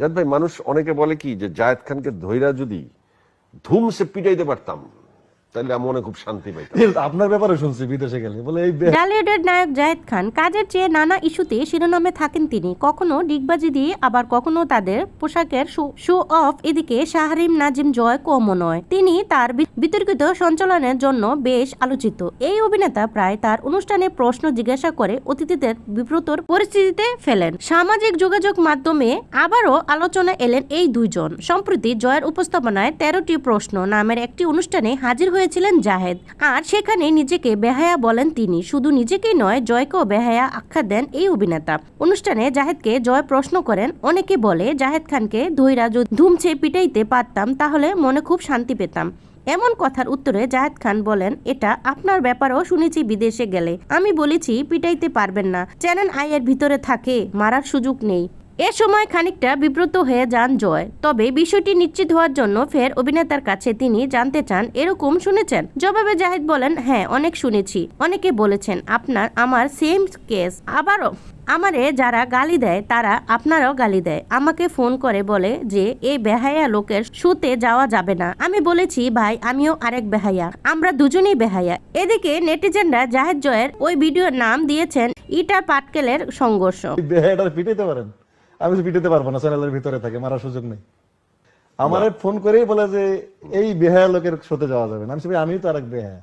জাদ ভাই, মানুষ অনেকে বলে কি যে জায়েদ খানকে ধৈরা যদি ধুম সে পিটাইতে পারতাম তাহলে আমি মনে খুব শান্তি পাইতাম। আপনার ব্যাপারে শুনছি বিদেশে গেলে। বলে এই ডালিউডের নায়ক জায়েদ খান কাজের চেয়ে নানা ইস্যুতে শিরোনামে থাকেন তিনি। কখনো ডিগবাজি দিয়ে আবার কখনো তাদের পোশাকের শো অফ এদিকে শাহরিম নাজিম জয় কমও নয়। তিনি তার বিতর্কিত সঞ্চালনের জন্য বেশ আলোচিত। এই অভিনেতা প্রায় তার অনুষ্ঠানে প্রশ্ন জিজ্ঞাসা করে অতিথিদের বিব্রতর পরিস্থিতিতে ফেলেন। সামাজিক যোগাযোগ মাধ্যমে আবারও আলোচনা এলেন এই দুইজন। সম্প্রতি জয়ের উপস্থাপনায় তেরোটি প্রশ্ন নামের একটি অনুষ্ঠানে হাজির হয়েছিলেন জাহেদ। আর সেখানে নিজেকে বেহায়া বলেন তিনি। শুধু নিজেকেই নয়, জয়কেও বেহায়া আখ্যা দেন এই অভিনেতা। অনুষ্ঠানে জাহেদকে জয় প্রশ্ন করেন। অনেকে বলে, জাহেদ খানকে ধৈরা ধুমছে, পিটাইতে পারতাম, তাহলে মনে খুব শান্তি পেতাম। এমন কথার উত্তরে জাহেদ খান বলেন, এটা আপনার ব্যাপারেও শুনেছি বিদেশে গেলে। আমি বলেছি, পিটাইতে পারবেন না। চ্যানেল আইয়ের ভিতরে থাকে, মারার সুযোগ নেই। এ সময় খানিকটা বিব্রত হয়ে যান জয়, তবে বিষয়টি নিশ্চিত হওয়ার জন্য ফের অভিনেতার কাছে তিনি জানতে চান, এরকম শুনেছেন। জবাবে জাহিদ বলেন হ্যাঁ অনেক শুনেছি। অনেকে বলেছেন, আপনার, আমার সেম কেস আবারও, আমারে যারা গালি দেয়, তারা আপনারাও গালি দেয়। আমাকে ফোন করে বলে যে এই বেহায়া লোকের শুতে যাওয়া যাবে না। আমি বলেছি, ভাই, আমিও আরেক বেহায়া। আমরা দুজনেই বেহায়া। এদিকে নেটিজেনরা জাহেদ জয়ের ওই ভিডিওর নাম দিয়েছেন, ইটা পাটকেলের সংঘর্ষ। আমি তো পিটাতে পারব না চ্যানেলের ভিতরে থাকে মারার সুযোগ নেই। আমার ফোন করেই বলে যে এই বেহায়া লোকের সাথে যাওয়া যাবে না। আমি আমি আমিও তো আরেক বেহায়া।